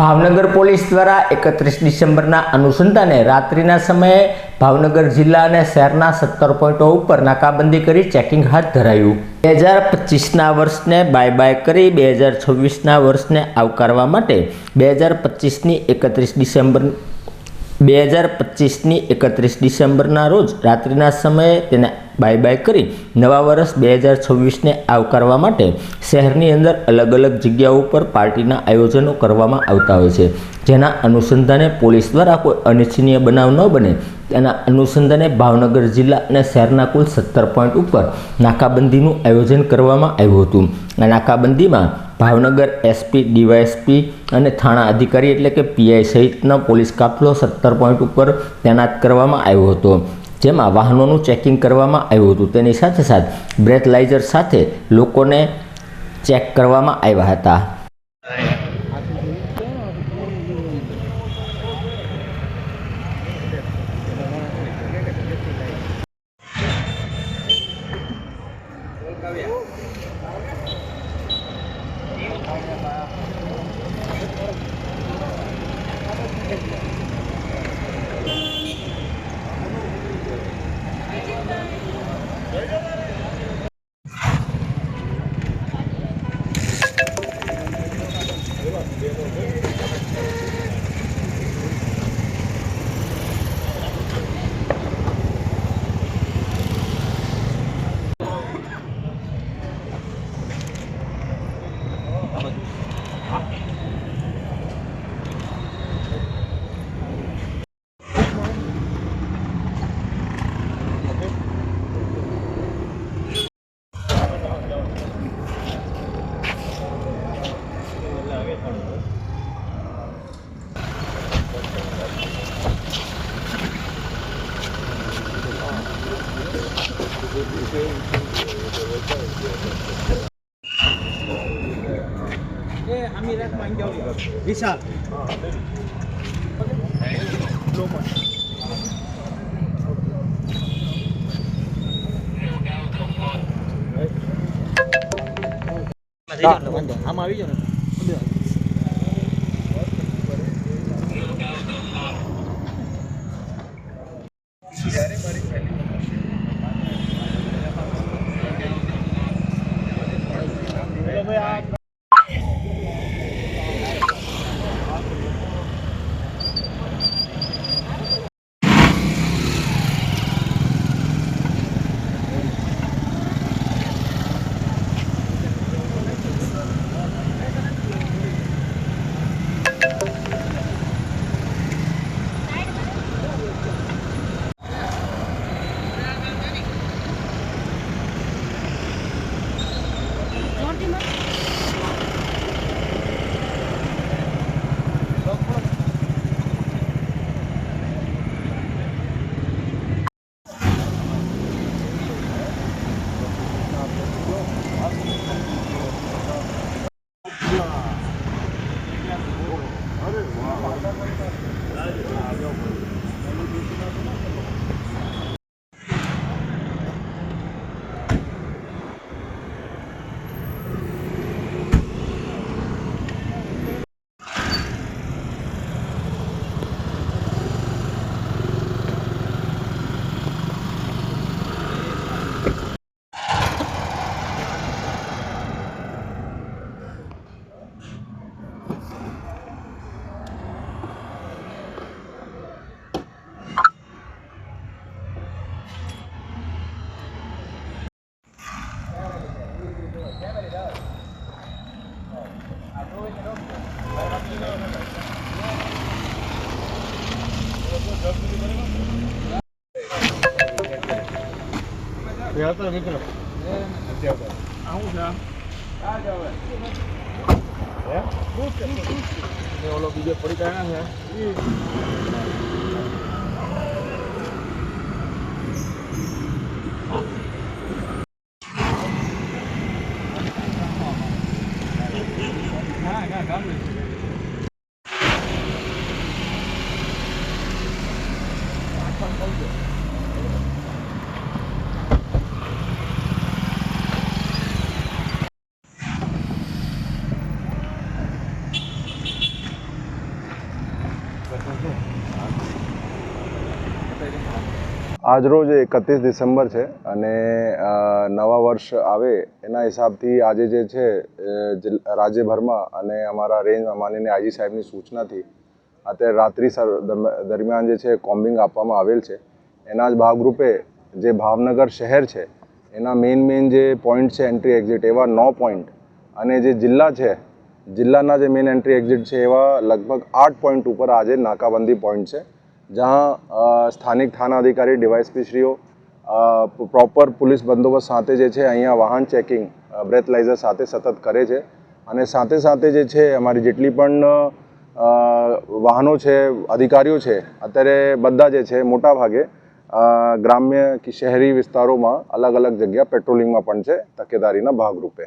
Bhavnagar police દ્વારા એકત્રીસ ડિસેમ્બરના અનુસંધાને રાત્રિના સમયે ભાવનગર જિલ્લા અને શહેરના સત્તર પોઈન્ટો ઉપર નાકાબંધી કરી ચેકિંગ હાથ ધરાયું. બે હજાર પચીસના વર્ષને બાય બાય કરી બે હજાર છવ્વીસના વર્ષને આવકારવા માટે બે હજાર પચીસની એકત્રીસ ડિસેમ્બર બે હજાર પચીસની એકત્રીસ ડિસેમ્બરના રોજ રાત્રિના સમયે તેને બાય બાય કરી નવા વર્ષ બે હજાર છવ્વીસને આવકારવા માટે શહેરની અંદર અલગ અલગ જગ્યાઓ ઉપર પાર્ટીના આયોજનો કરવામાં આવતા હોય છે. જેના અનુસંધાને પોલીસ દ્વારા કોઈ અનિચ્છનીય બનાવ ન બને. તેના અનુસંધાને ભાવનગર જિલ્લા અને શહેરના કુલ સત્તર પોઈન્ટ ઉપર નાકાબંધીનું આયોજન કરવામાં આવ્યું હતું. આ નાકાબંધીમાં ભાવનગર એસપી, ડીવાયએસપી અને થાણા અધિકારી એટલે કે પીઆઈ સહિતનો પોલીસ કાફલો સત્તર પોઈન્ટ ઉપર તૈનાત કરવામાં આવ્યો હતો. જેમાં વાહનોનું ચેકિંગ કરવામાં આવ્યું હતું. તેની સાથે સાથે બ્રેથલાઇઝર સાથે લોકોને ચેક કરવામાં આવ્યા હતા. Yeah. વિશાલ આમાં આવી જાવ ને બીજો પડી ગયા છે આજ રોજ એકત્રીસ ડિસેમ્બર છે અને નવા વર્ષ આવે એના હિસાબથી આજે જે છે રાજ્યભરમાં અને અમારા રેન્જ માનીને આઈજી સાહેબની સૂચનાથી અત્યારે રાત્રિ દરમિયાન જે છે, કોમ્બિંગ આપવામાં આવેલ છે. એના જ ભાગરૂપે જે ભાવનગર શહેર છે, એના મેઇન મેઇન જે પોઈન્ટ છે એન્ટ્રી એક્ઝિટ એવા નો પોઈન્ટ અને જે જિલ્લા છે જિલ્લાના જે મેઇન એન્ટ્રી એક્ઝિટ છે એવા લગભગ આઠ પોઈન્ટ ઉપર આજે નાકાબંધી પોઈન્ટ છે, જ્યાં સ્થાનિક થાના અધિકારી, ડીવાયસપીશ્રીઓ પ્રોપર પોલીસ બંદોબસ્ત સાથે જે છે અહીંયા વાહન ચેકિંગ બ્રેથલાઇઝર સાથે સતત કરે છે. અને સાથે સાથે જે છે અમારી જેટલી પણ વાહનો છે, અધિકારીઓ છે, અત્યારે બધા જે છે મોટા ભાગે ગ્રામ્ય કે શહેરી વિસ્તારોમાં અલગ અલગ જગ્યા પેટ્રોલિંગમાં પણ છે, તકેદારીના ભાગરૂપે.